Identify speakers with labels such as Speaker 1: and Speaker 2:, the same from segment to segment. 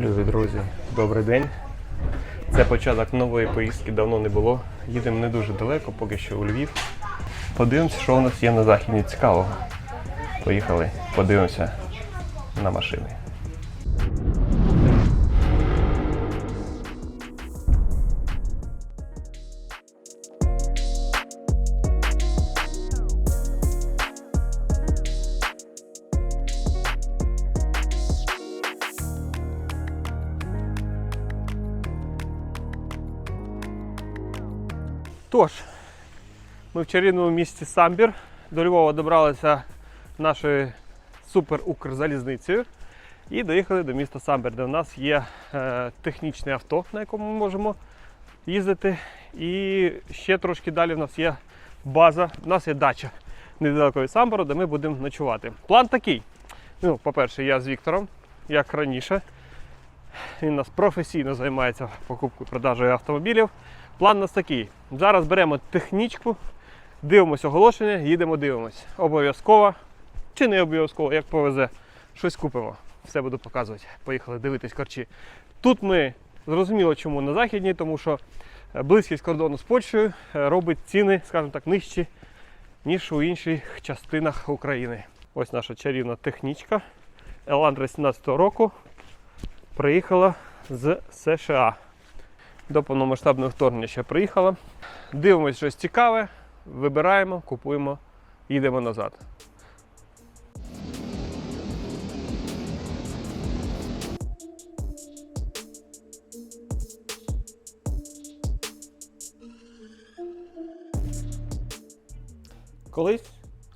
Speaker 1: Любі друзі, добрий день. Це початок нової поїздки, давно не було. Їдемо не дуже далеко, поки що у Львів. Подивимося, що у нас є на західні цікавого. Поїхали, подивимося на машини. Чарівному місті Самбір. До Львова добралися нашою супер-укрзалізницею і доїхали до міста Самбір, де у нас є е, технічне авто, на якому ми можемо їздити. І ще трошки далі в нас є база, у нас є дача недалеко від Самбору, де ми будемо ночувати. План такий. Ну, по-перше, я з Віктором, як раніше. Він нас професійно займається покупкою продажею автомобілів. План у нас такий. Зараз беремо технічку, дивимося оголошення, їдемо дивимось. Обов'язково чи не обов'язково, як повезе, щось купимо. Все буду показувати. Поїхали дивитись корчі. Тут ми зрозуміло, чому на західній, тому що е, близькість кордону з Польщею е, робить ціни, скажімо так, нижчі, ніж у інших частинах України. Ось наша чарівна технічка. Еландра 17 року приїхала з США. До повномасштабного вторгнення ще приїхала. Дивимось щось цікаве, вибираємо, купуємо, їдемо назад. Колись,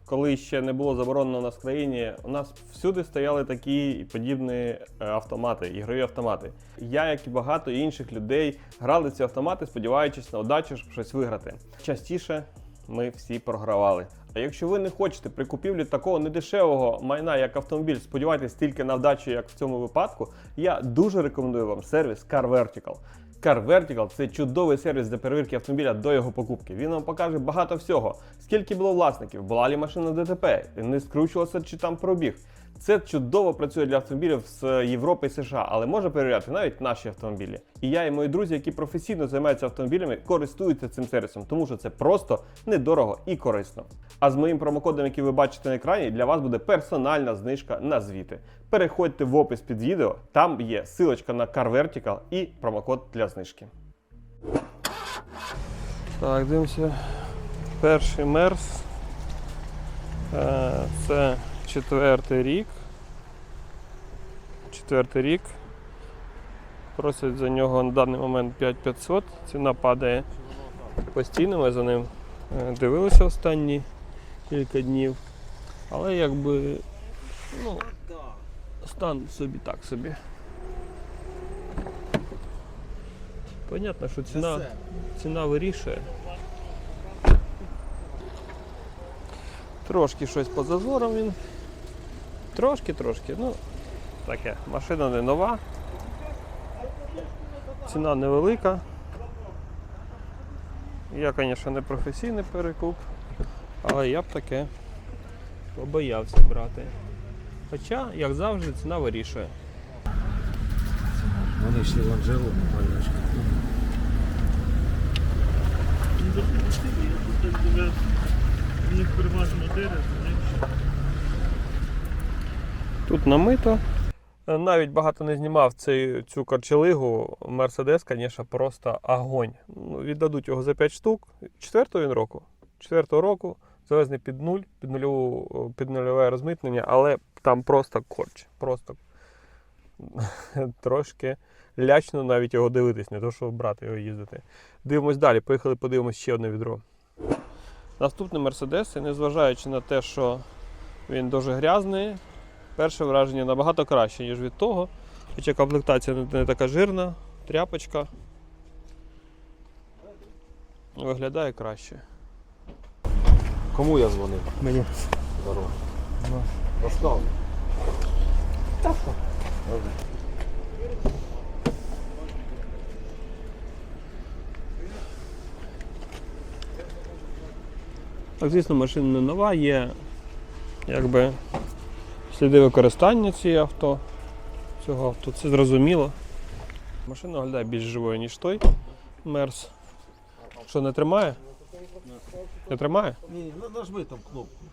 Speaker 1: коли ще не було заборонено у нас в країні, у нас всюди стояли такі подібні е, автомати, ігрові автомати. Я, як і багато інших людей, грали ці автомати, сподіваючись на удачу, щоб щось виграти. Частіше ми всі програвали. А якщо ви не хочете при купівлі такого недешевого майна, як автомобіль, сподівайтесь тільки на вдачу, як в цьому випадку, я дуже рекомендую вам сервіс Car Vertical. Car Vertical це чудовий сервіс для перевірки автомобіля до його покупки. Він вам покаже багато всього. Скільки було власників, була лі машина ДТП, не скручувалася чи там пробіг. Це чудово працює для автомобілів з Європи і США, але може перевіряти навіть наші автомобілі. І я і мої друзі, які професійно займаються автомобілями, користуються цим сервісом, тому що це просто недорого і корисно. А з моїм промокодом, який ви бачите на екрані, для вас буде персональна знижка на звіти. Переходьте в опис під відео, там є силочка на Car Vertical і промокод для знижки. Так, дивимося. Перший мерс. Е, Це четвертий рік. Четвертий рік. Просять за нього на даний момент 5500. Ціна падає постійно. Ми за ним е, дивилися останні кілька днів. Але якби ну, стан собі так собі. Понятно, що ціна, ціна вирішує. Трошки щось по зазорам він. Трошки, трошки. Ну, таке. Машина не нова. Ціна невелика. Я, звісно, не професійний перекуп, але я б таке побоявся брати. Хоча, як завжди, ціна вирішує.
Speaker 2: Вони йшли в Анжелу, малючка.
Speaker 3: У них переважно дерево,
Speaker 1: Тут намито. Навіть багато не знімав цей, цю карчелигу. Мерседес, звісно, просто огонь. Ну, віддадуть його за 5 штук. Четвертого він року. Четвертого року завезли під нуль, під, нульову, під нульове розмитнення, але там просто корч. Просто трошки лячно навіть його дивитись, не то, що брати його їздити. Дивимось далі, поїхали, подивимось ще одне відро. Наступний Мерседес, незважаючи на те, що він дуже грязний, перше враження набагато краще, ніж від того. Хоча комплектація не, не така жирна, тряпочка. Виглядає краще.
Speaker 2: Кому я дзвонив?
Speaker 1: Мені.
Speaker 2: Здорово. Розстав.
Speaker 1: Так, звісно, машина не нова, є якби сліди використання цієї авто. цього авто. Це зрозуміло. Машина виглядає більш живою, ніж той Мерс. Що не тримає? Не тримає?
Speaker 2: Ні, ну, нажми там кнопку.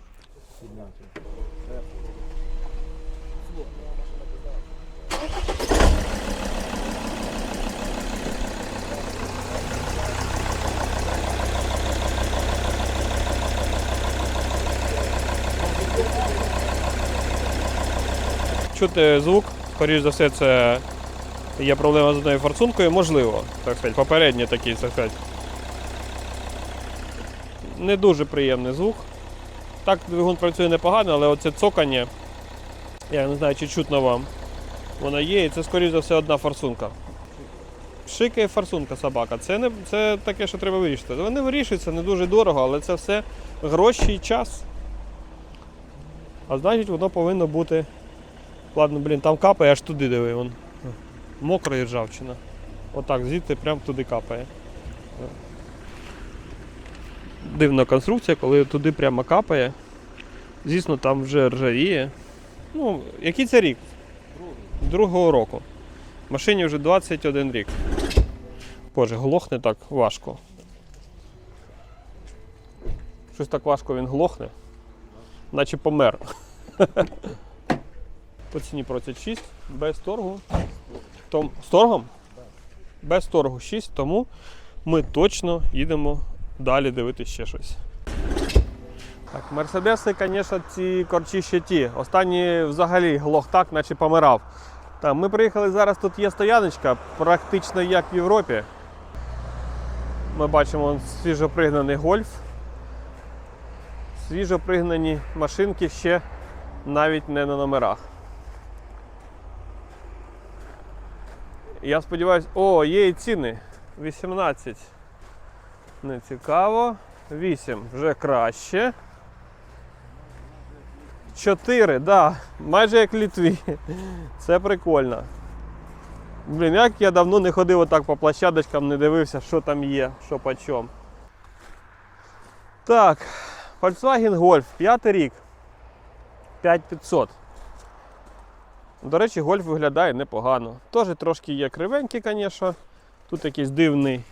Speaker 1: Чути звук, скоріш за все, це є проблема з одною форсункою, можливо, так сказати, попередній такий, так сказати. Не дуже приємний звук. Так, двигун працює непогано, але оце цокання, я не знаю, чи чутно вам. Вона є, і це, скоріш за все, одна форсунка. Шикає форсунка собака. Це, не, це таке, що треба вирішити. Вони вирішуються не дуже дорого, але це все гроші і час. А значить, воно повинно бути. Ладно, блін, там капає, аж туди диви. Вон. Мокра і ржавчина. Отак, звідти прямо туди капає. Дивна конструкція, коли туди прямо капає. Звісно, там вже ржавіє. Ну, який це рік? Другого року. Машині вже 21 рік. Боже, глохне так важко. Щось так важко він глохне. Наче помер. По ціні просять 6, без торгу. Том, з торгом? Без торгу 6, тому ми точно їдемо далі дивитися ще щось. Так, мерседеси, звісно, ці корчі ще ті. Останній взагалі глох так, наче помирав. Так, ми приїхали зараз, тут є стояночка, практично як в Європі. Ми бачимо свіжопригнаний гольф. Свіжопригнані машинки ще навіть не на номерах. Я сподіваюся, о, є і ціни. 18. Не цікаво. 8 вже краще. 4, да, майже як в Літві. Це прикольно. Блін, як я давно не ходив отак по площадочкам, не дивився, що там є, що по чому. Так, Volkswagen Golf, 5 рік. 5500. До речі, гольф виглядає непогано. Теж трошки є кривенький, звісно. Тут якийсь дивний,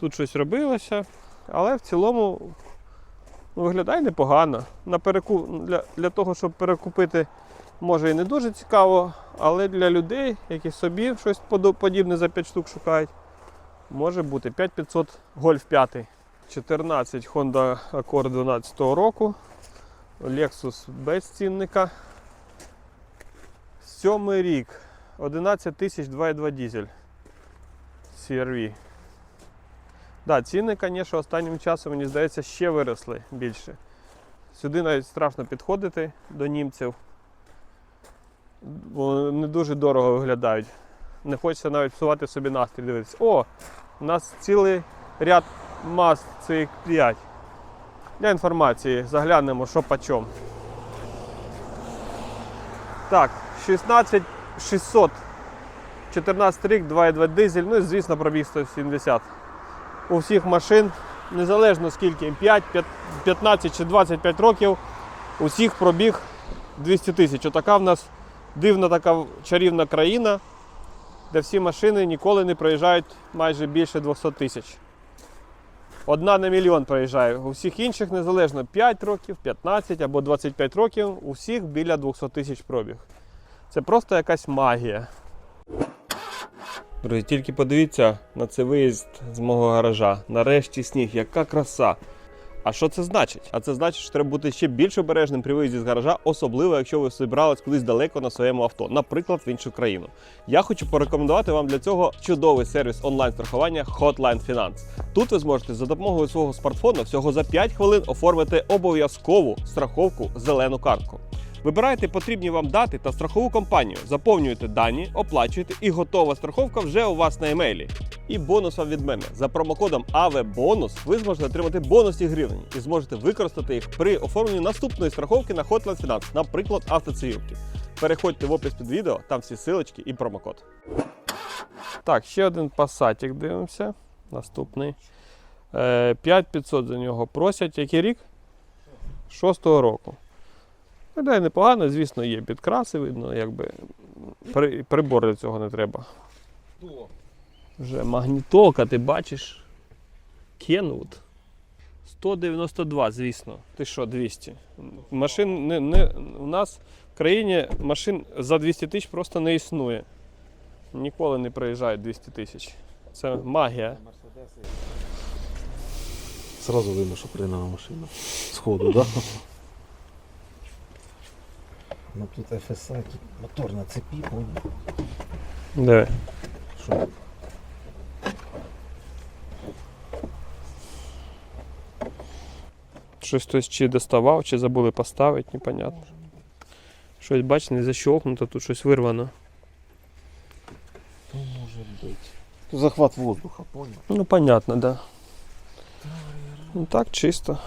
Speaker 1: тут щось робилося. Але в цілому ну, виглядає непогано. На переку... для, для того, щоб перекупити, може і не дуже цікаво, але для людей, які собі щось подібне за 5 штук шукають, може бути 5500 Golf 5. 14 Honda Accord 12 року. Lexus без цінника. Сьомий рік. 11 тисяч 2,2 дізель. CRV. Да, ціни, звісно, останнім часом, мені здається, ще виросли більше. Сюди навіть страшно підходити до німців. Не дуже дорого виглядають. Не хочеться навіть псувати собі настрій дивитися. О, у нас цілий ряд мас цих 5. Для інформації заглянемо, що по чому. Так, 16 600. 14 рік, 2,2 дизель, ну і звісно пробіг 170. У всіх машин, незалежно скільки 5, 15 чи 25 років, у всіх пробіг 200 тисяч. Отака в нас дивна така чарівна країна, де всі машини ніколи не проїжджають майже більше 200 тисяч. Одна на мільйон проїжджає. У всіх інших незалежно 5 років, 15 або 25 років, у всіх біля 200 тисяч пробіг. Це просто якась магія. Друзі, тільки подивіться на цей виїзд з мого гаража. Нарешті сніг, яка краса. А що це значить? А це значить, що треба бути ще більш обережним при виїзді з гаража, особливо якщо ви зібрались кудись далеко на своєму авто, наприклад, в іншу країну. Я хочу порекомендувати вам для цього чудовий сервіс онлайн-страхування Hotline Finance. Тут ви зможете за допомогою свого смартфона всього за 5 хвилин оформити обов'язкову страховку зелену картку. Вибирайте потрібні вам дати та страхову компанію, заповнюєте дані, оплачуєте і готова страховка вже у вас на емейлі. І бонус вам від мене. За промокодом АВБонус ви зможете отримати бонусні гривні і зможете використати їх при оформленні наступної страховки на Hotline Finance, наприклад, автоцивілки. Переходьте в опис під відео, там всі силочки і промокод. Так, ще один пасатик дивимося. Наступний. Е, 5500 за нього просять. Який рік? Шостого року. Виглядає непогано, звісно, є підкраси, видно, якби при, прибор для цього не треба. Вже магнітолка, ти бачиш? Kenwood. 192, звісно. Ти що, 200? Машин не, не, у нас в країні машин за 200 тисяч просто не існує. Ніколи не проїжджають 200 тисяч. Це магія.
Speaker 2: Сразу видно, що прийняла машина. Сходу, да? Ну тут FSI, тут мотор на цепі, понял?
Speaker 1: Диви.
Speaker 2: Що?
Speaker 1: Щось хтось чи доставав, чи забули поставити, непонятно. Щось, бач, не защелкнуто, тут щось вирвано.
Speaker 2: То може бути. Захват воздуха, понял?
Speaker 1: Ну, понятно, да. Ну так, чисто.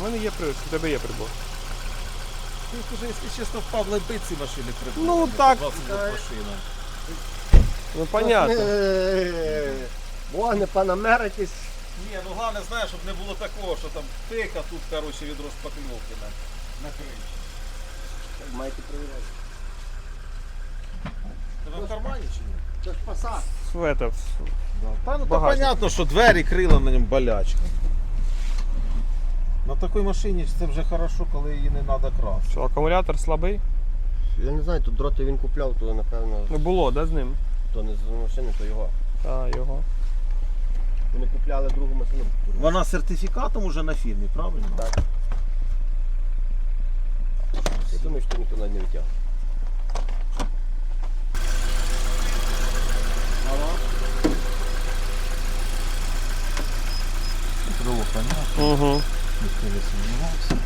Speaker 1: У мене є прибор, у тебе є прибор.
Speaker 2: Ти вже, якщо чесно, в Павла Биці машини прибули.
Speaker 1: Ну, так.
Speaker 2: 20 машина.
Speaker 1: Ну понятно.
Speaker 4: Вогне панамеритись.
Speaker 2: Ні, ну головне, знаєш, щоб не було такого, що там тика, тут, коротше, відро шпакльовки на, на криші.
Speaker 4: Маєте перевіряти.
Speaker 2: Тебе в кармані чи ні?
Speaker 4: Це ж посад.
Speaker 1: Света.
Speaker 2: Та ну то
Speaker 1: Багажник.
Speaker 2: понятно, що двері крила на ньому болячка. На такій машині це вже хорошо, коли її не треба красти.
Speaker 1: Що, акумулятор слабий?
Speaker 4: Я не знаю, тут дроти він купляв, то напевно,
Speaker 1: Ну було, да, з ним?
Speaker 4: то не з машини, то його.
Speaker 1: А, його.
Speaker 4: Вони купляли другу машину.
Speaker 2: Вона з сертифікатом уже на фірмі, правильно?
Speaker 4: Так. Я думаю, що ніхто навіть не витягне.
Speaker 2: Понятно,
Speaker 1: Угу.
Speaker 2: Ніхто не сумнівався.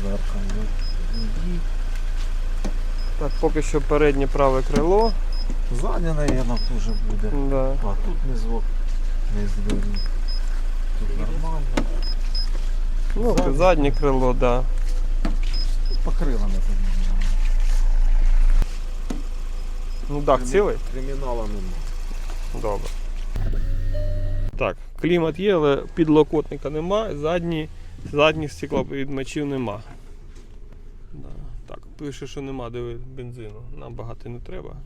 Speaker 2: Зверху ні.
Speaker 1: Так, поки що переднє праве крило.
Speaker 2: Задня, наверное, теж буде.
Speaker 1: Да.
Speaker 2: А тут не звук, не двері. Тут нормально.
Speaker 1: Ну,
Speaker 2: Заднє.
Speaker 1: заднє крило, да.
Speaker 2: Тут покрила не поміняла.
Speaker 1: Ну дах цілий?
Speaker 2: Кримінала нема.
Speaker 1: Добре. Так, клімат є, але підлокотника нема, задні, задніх стекловідмачів нема. Да. Так, пише, що нема диви, бензину. Нам багато не треба.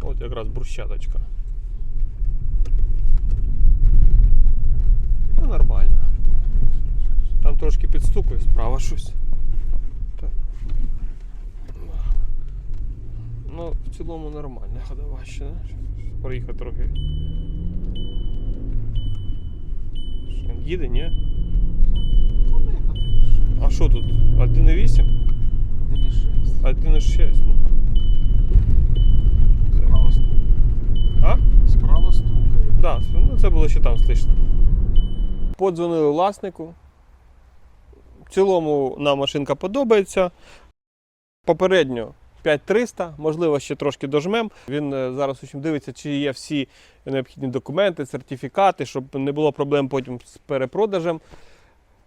Speaker 1: От якраз брусчаточка. Ну, нормально. Там трошки підстукує справа щось. Так. Ну, в цілому нормально. Ходова ще. Проїхати трохи. Що, їде, ні? А що тут? 1,8?
Speaker 2: 1,6.
Speaker 1: 1,6. Ну.
Speaker 2: Справа стукає.
Speaker 1: А?
Speaker 2: Справа стукає.
Speaker 1: Да, ну це було ще там слышно. Подзвонили власнику. В цілому нам машинка подобається. Попередньо 5300, можливо, ще трошки дожмем. Він е, зараз в дивиться, чи є всі необхідні документи, сертифікати, щоб не було проблем потім з перепродажем.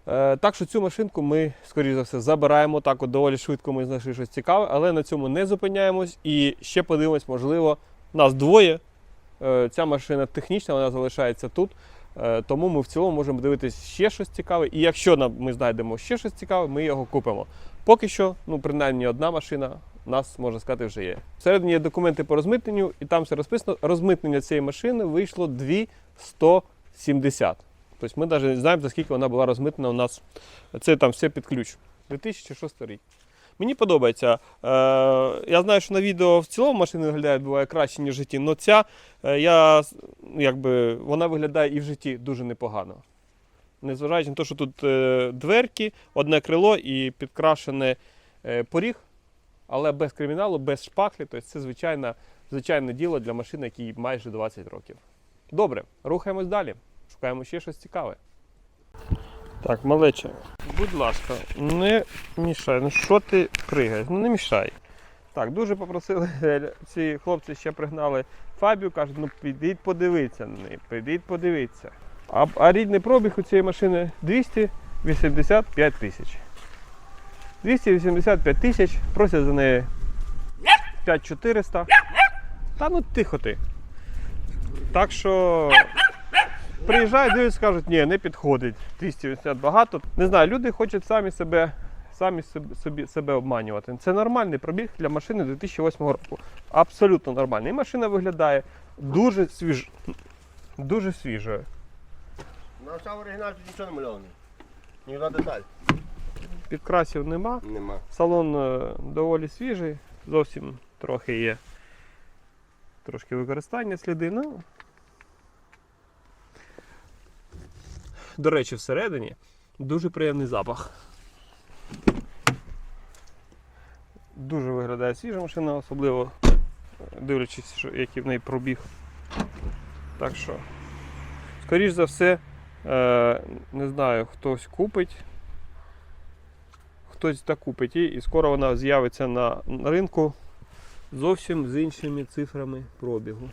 Speaker 1: Е, Так що цю машинку ми, скоріш за все, забираємо. Так, от доволі швидко ми знайшли щось цікаве, але на цьому не зупиняємось і ще подивимось, можливо, нас двоє. Е, Ця машина технічна, вона залишається тут. Тому ми в цілому можемо дивитися ще щось цікаве. І якщо ми знайдемо ще щось цікаве, ми його купимо. Поки що, ну принаймні одна машина нас, можна сказати, вже є. Всередині є документи по розмитненню, і там все розписано. Розмитнення цієї машини вийшло 2170. Тобто ми навіть не знаємо, за скільки вона була розмитнена у нас. Це там все під ключ. 2006 рік. Мені подобається. Е, я знаю, що на відео в цілому машини виглядають буває краще, ніж в житті, але ця е, я, ну, якби, вона виглядає і в житті дуже непогано. Незважаючи на те, що тут е, дверки, одне крило і підкрашений е, поріг, але без криміналу, без шпахлі. Тобто це звичайне, звичайне діло для машини, якій майже 20 років. Добре, рухаємось далі. Шукаємо ще щось цікаве. Так, малече, будь ласка, не мішай. Ну що ти пригаєш? Ну не мішай. Так, дуже попросили е, ці хлопці ще пригнали Фабію, кажуть, ну підіть подивитися на неї, підіть подивитися. А, а рідний пробіг у цієї машини 285 тисяч. 285 тисяч, просять за неї 5400. Та ну тихо ти. Так що приїжджають, дивляться, кажуть, ні, не підходить. 280 багато. Не знаю, люди хочуть самі себе, самі собі, себе обманювати. Це нормальний пробіг для машини 2008 року. Абсолютно нормальний. І машина виглядає дуже свіж... дуже свіжою.
Speaker 4: На сам оригіналі тут нічого не мальований. Ні деталь.
Speaker 1: Підкрасів нема.
Speaker 4: Нема.
Speaker 1: Салон е, доволі свіжий, зовсім трохи є. Трошки використання сліди. Ну. До речі, всередині дуже приємний запах. Дуже виглядає свіжа машина, особливо дивлячись, що, який в неї пробіг. Так що, скоріш за все, е, не знаю, хтось купить хтось так купить її, і скоро вона з'явиться на ринку зовсім з іншими цифрами пробігу.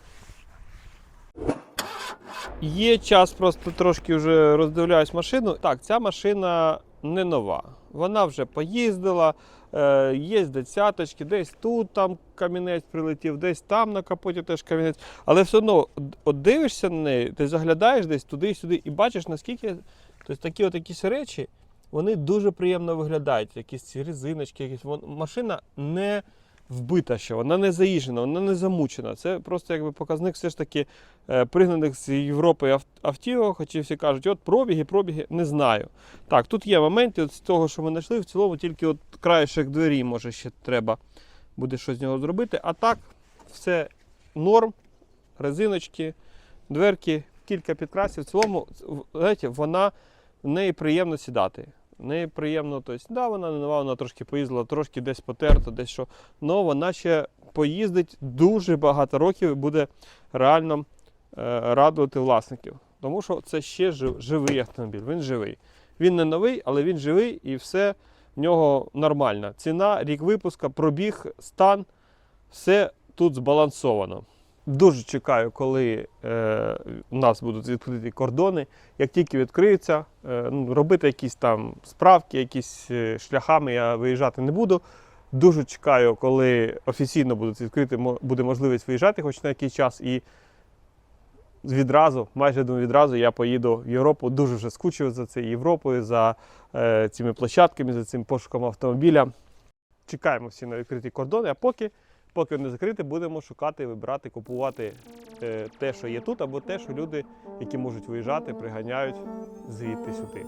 Speaker 1: Є час, просто трошки вже роздивляюсь машину. Так, ця машина не нова. Вона вже поїздила, е, є десяточки, десь тут там камінець прилетів, десь там на капоті теж камінець. Але все одно от дивишся на неї, ти заглядаєш десь туди-сюди і бачиш, наскільки тобто, такі от якісь речі вони дуже приємно виглядають. Якісь ці резиночки, якісь машина не вбита ще, вона не заїжджена, вона не замучена. Це просто якби показник все ж таки е, пригнаних з Європи ав- автівок, хоча всі кажуть, от пробіги, пробіги, не знаю. Так, тут є моменти з того, що ми знайшли, в цілому тільки от краєшок двері, може ще треба буде щось з нього зробити. А так, все норм, резиночки, дверки, кілька підкрасів. В цілому, знаєте, вона в неї приємно сідати. В неї приємно, тобто, да, вона не нова, вона трошки поїздила, трошки десь потерта, десь що. але вона ще поїздить дуже багато років і буде реально е, радувати власників. Тому що це ще жив- живий автомобіль. Він живий. Він не новий, але він живий і все в нього нормально. Ціна, рік випуска, пробіг, стан, все тут збалансовано. Дуже чекаю, коли е, у нас будуть відкриті кордони. Як тільки відкриються, е, ну, робити якісь там справки, якісь е, шляхами я виїжджати не буду. Дуже чекаю, коли офіційно будуть відкриті, буде можливість виїжджати хоч на якийсь час. І відразу, майже відразу я поїду в Європу. Дуже вже скучив за цією Європою, за е, цими площадками, за цим пошуком автомобіля. Чекаємо всі на відкриті кордони, а поки поки вони закриті, будемо шукати, вибирати, купувати е, те, що є тут, або те, що люди, які можуть виїжджати, приганяють звідти сюди.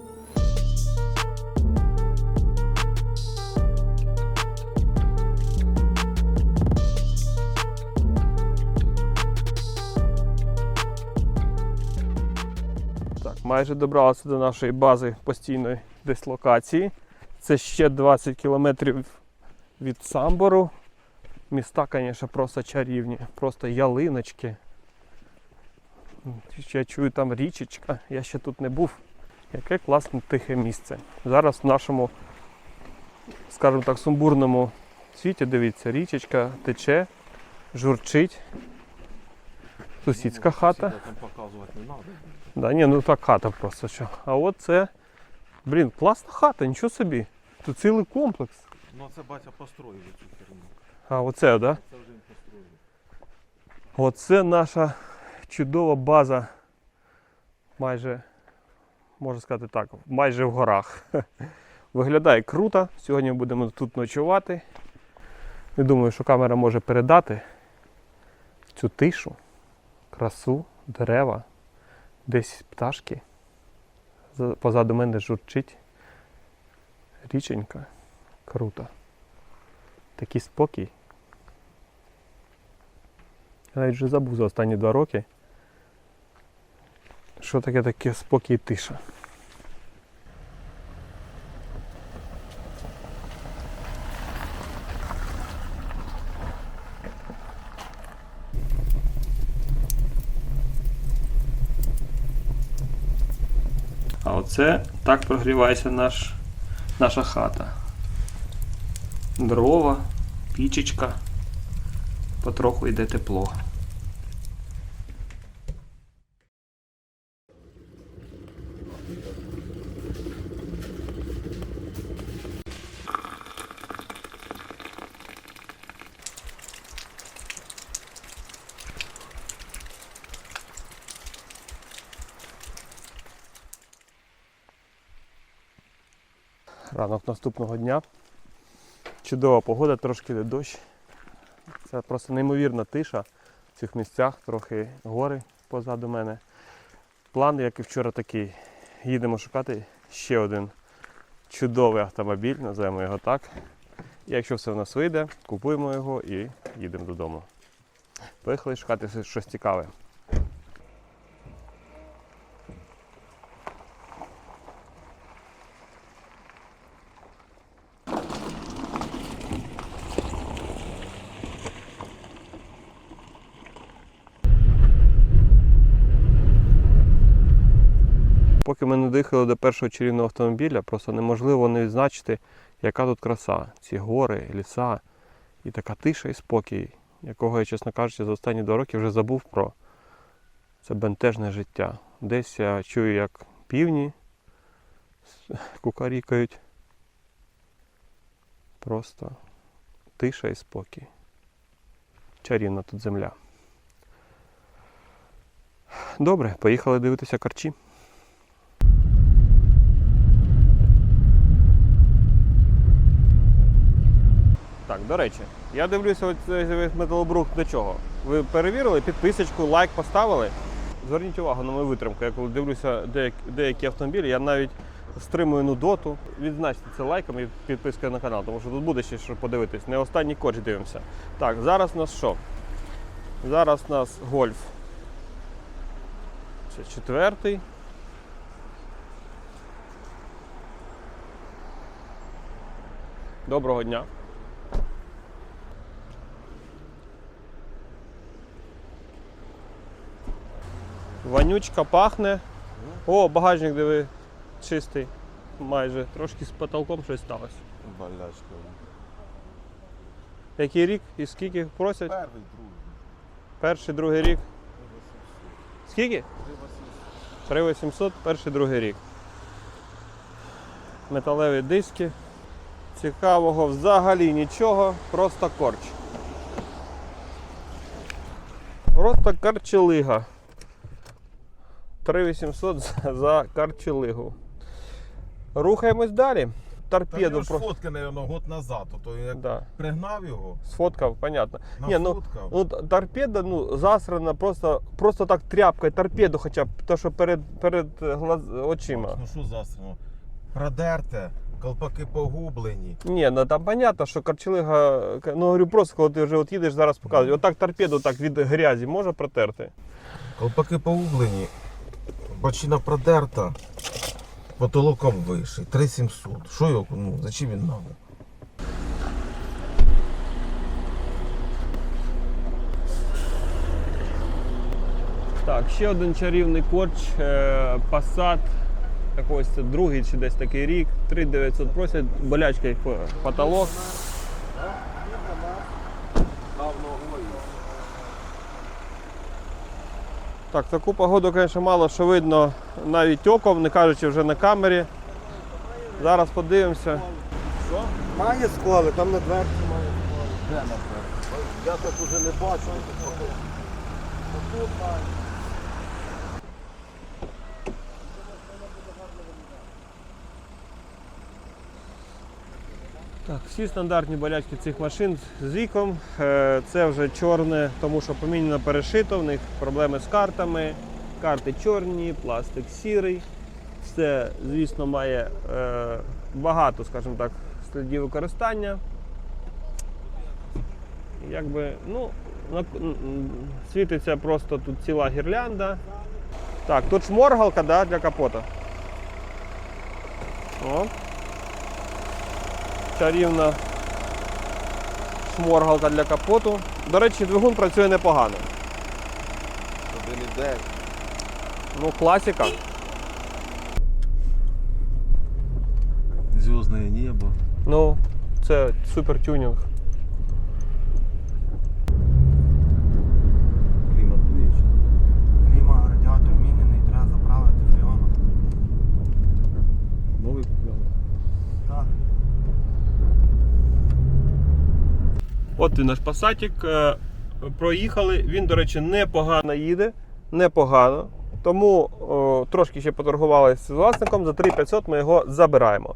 Speaker 1: Майже добралися до нашої бази постійної дислокації. Це ще 20 кілометрів від Самбору. Міста, звісно, просто чарівні, просто ялиночки. Я чую там річечка, я ще тут не був. Яке класне тихе місце. Зараз в нашому, скажімо так, сумбурному світі, дивіться, річечка тече, журчить. Сусідська хата.
Speaker 2: Там показувати не треба.
Speaker 1: Да, ні, ну так хата просто що. А от це, блін, класна хата, нічого собі. Тут цілий комплекс.
Speaker 2: Ну це батя построїв цю херню.
Speaker 1: А оце, так? Да? Оце наша чудова база. Майже, можна сказати так, майже в горах. Виглядає круто. Сьогодні будемо тут ночувати. Не думаю, що камера може передати цю тишу, красу, дерева, десь пташки. Позаду мене журчить річенька. Круто. Такий спокій. Я навіть вже забув за останні два роки. Що таке таке спокій і тиша. А оце так прогрівається наш, наша хата. Дрова, Пічечка. Потроху йде тепло. Ранок наступного дня. Чудова погода, трошки йде дощ. Це просто неймовірна тиша в цих місцях, трохи гори позаду мене. План, як і вчора, такий. Їдемо шукати ще один чудовий автомобіль, називаємо його так. І якщо все в нас вийде, купуємо його і їдемо додому. Поїхали шукати щось цікаве. Ми не доїхали до першого чарівного автомобіля, просто неможливо не відзначити, яка тут краса. Ці гори, ліса і така тиша і спокій, якого я, чесно кажучи, за останні два роки вже забув про це бентежне життя. Десь я чую, як півні кукарікають. Просто тиша і спокій. Чарівна тут земля. Добре, поїхали дивитися карчі. До речі, я дивлюся, от цей металобрух до чого. Ви перевірили, підписочку, лайк поставили. Зверніть увагу на мою витримку. Я коли дивлюся деякі, деякі автомобілі, я навіть стримую нудоту. Відзначте це лайком і підпискою на канал, тому що тут буде ще що подивитись. Не останній корч дивимося. Так, зараз у нас що? Зараз у нас гольф. Це четвертий. Доброго дня. Вонючка пахне. О, багажник диви чистий. Майже. Трошки з потолком щось сталося.
Speaker 2: Балячка.
Speaker 1: Який рік і скільки просять?
Speaker 2: Перший, другий.
Speaker 1: Перший, другий рік. Скільки? 3800, перший, другий рік. Металеві диски. Цікавого взагалі нічого, просто корч. Просто карчелига. 3800 за- за карчелигу. Рухаємось далі. Торпеду
Speaker 2: Та
Speaker 1: просто.
Speaker 2: фотки, мабуть, год назад. То як
Speaker 1: Да.
Speaker 2: пригнав його,
Speaker 1: Сфоткав, понятно. Ні, ну. Ну, торпеда, ну, засрана, просто, просто так тряпкою, торпеду хоча б, то, що перед, перед е, глаз, очима.
Speaker 2: Ну що засрано? Продерте, колпаки погублені.
Speaker 1: Ні, ну там понятно, що карчелига, ну говорю, просто коли ти вже от їдеш, зараз показують. Отак торпеду так від грязі може протерти.
Speaker 2: Колпаки погублені, бочина продерта, потолоком виший, 3700. Що його, ну, зачем він надо?
Speaker 1: Так, ще один чарівний корч, е, Passat. Якось другий чи десь такий рік. 3900 просять, болячка їх потолок. Так, таку погоду, звісно, мало що видно навіть оком, не кажучи вже на камері. Зараз подивимося.
Speaker 4: Має сколи, там на дверці має сколи. Я так уже не бачу.
Speaker 1: Так, всі стандартні болячки цих машин з віком. Е, Це вже чорне, тому що помінено перешито, в них проблеми з картами. Карти чорні, пластик сірий. Все, звісно, має е, багато, скажімо так, слідів використання. Якби, ну, світиться просто тут ціла гірлянда. Так, тут шморгалка да, для капота. О чарівна шморгалка для капоту. До речі, двигун працює непогано.
Speaker 4: Один іде.
Speaker 1: Ну, класика.
Speaker 2: Зв'язне небо.
Speaker 1: Ну, це супер тюнінг. От він наш пасатік. е, Проїхали. Він, до речі, непогано їде. Непогано. Тому о, трошки ще поторгувалися з власником. За 3500 ми його забираємо.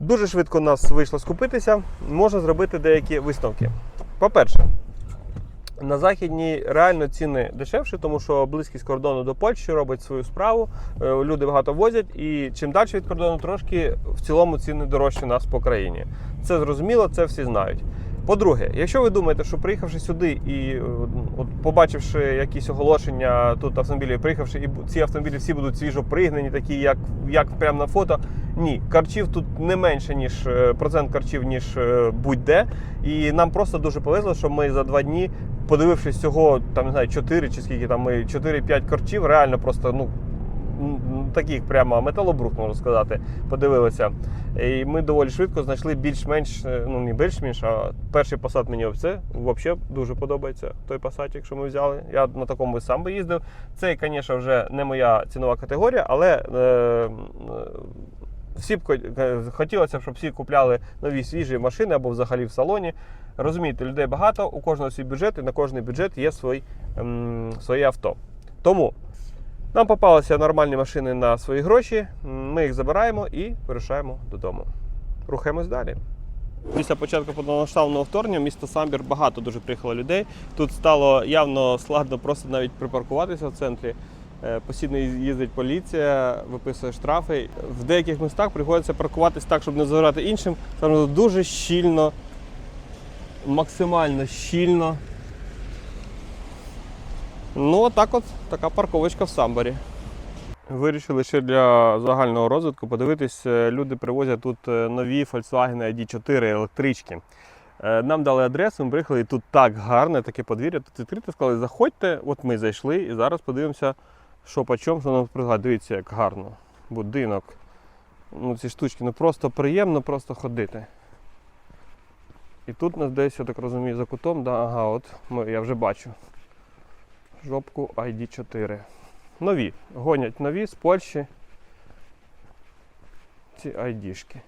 Speaker 1: Дуже швидко у нас вийшло скупитися. Можна зробити деякі висновки. По-перше, на західній реально ціни дешевші, тому що близькість кордону до Польщі робить свою справу. Е, Люди багато возять, і чим далі від кордону, трошки в цілому ціни дорожчі у нас по країні. Це зрозуміло, це всі знають. По-друге, якщо ви думаєте, що приїхавши сюди і е, от, побачивши якісь оголошення тут автомобілів, приїхавши, і ці автомобілі всі будуть свіжо пригнані, такі як, як прямо на фото. Ні, карчів тут не менше, ніж е, процент карчів, ніж е, будь-де. І нам просто дуже повезло, що ми за два дні, подивившись всього, там не знаю, 4 чи скільки там ми 4-5 корчів, реально просто ну. Таких прямо металобрух, можна сказати, подивилися. І ми доволі швидко знайшли більш-менш, е, ну не більш-менш, а перший посад мені це взагалі дуже подобається. Той посад, якщо ми взяли. Я на такому сам би їздив. Цей, звісно, вже не моя цінова категорія, але е, е, всі б е, хотілося б, щоб всі купляли нові свіжі машини або взагалі в салоні. Розумієте, людей багато, у кожного свій бюджет, і на кожний бюджет є свій, ем, своє авто. Тому нам попалися нормальні машини на свої гроші. Ми їх забираємо і вирушаємо додому. Рухаємось далі. Після початку повномасштабного вторгнення в місто Самбір багато дуже приїхало людей. Тут стало явно складно просто навіть припаркуватися в центрі. Е, Постійно їздить поліція, виписує штрафи. В деяких містах приходиться паркуватись так, щоб не заважати іншим. Там дуже щільно, максимально щільно. Ну, отак от така парковочка в Самборі. Вирішили ще для загального розвитку подивитись, е, люди привозять тут е, нові Volkswagen ID4 електрички. Е, Нам дали адресу, ми приїхали, і тут так гарне таке подвір'я. Тут відкрите, сказали, заходьте, от ми зайшли і зараз подивимося, що по чому, що нам предлагають. Дивіться, як гарно. Будинок. Ну, ці штучки, ну просто приємно просто ходити. І тут нас десь, я так розумію, за кутом, да, ага, от я вже бачу. Жопку ID4. Нові. Гонять нові з Польщі. Ці айдішки.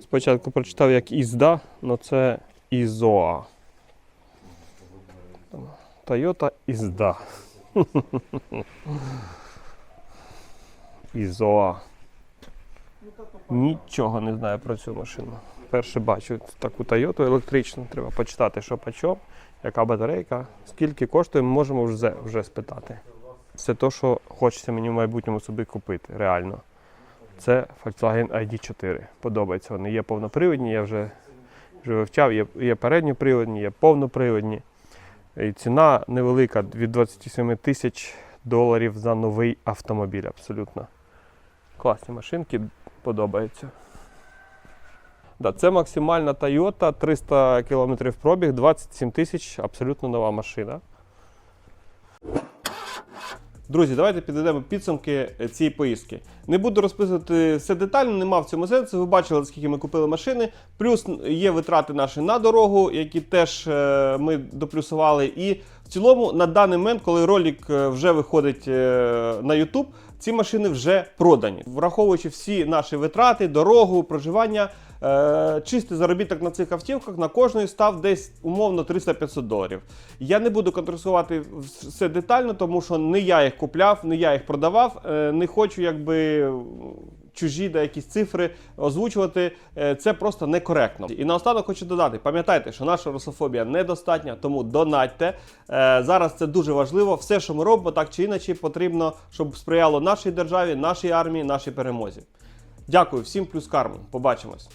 Speaker 1: Спочатку прочитав як ізда, але це ізоа. Toyota ізда. Ізоа. Нічого не знаю про цю машину. Перше бачу таку Toyota електричну. Треба почитати, що по чому, яка батарейка, скільки коштує, ми можемо вже, вже спитати. Це те, що хочеться мені в майбутньому собі купити, реально. Це Volkswagen ID4. Подобається вони. Є повнопривідні, я вже, вже вивчав, є, є передньопривідні, є повнопривідні. І ціна невелика від 27 тисяч доларів за новий автомобіль. Абсолютно. Класні машинки, подобаються. Да, це максимальна Toyota, 300 км пробіг, 27 тисяч, абсолютно нова машина. Друзі, давайте підведемо підсумки е, цієї поїздки. Не буду розписувати все детально, нема в цьому сенсу. Ви бачили, скільки ми купили машини. Плюс є витрати наші на дорогу, які теж е, ми доплюсували. І в цілому, на даний момент, коли ролик е, вже виходить на YouTube, ці машини вже продані. Враховуючи всі наші витрати, дорогу, проживання, чистий заробіток на цих автівках на кожної став десь умовно 300-500 доларів. Я не буду контролювати все детально, тому що не я їх купляв, не я їх продавав. е, Не хочу якби чужі да, якісь цифри озвучувати. Е, Це просто некоректно. І наостанок хочу додати: пам'ятайте, що наша русофобія недостатня, тому донатьте. Е, Зараз це дуже важливо. Все, що ми робимо, так чи інакше, потрібно, щоб сприяло нашій державі, нашій армії, нашій перемозі. Дякую всім, плюс карму. Побачимось.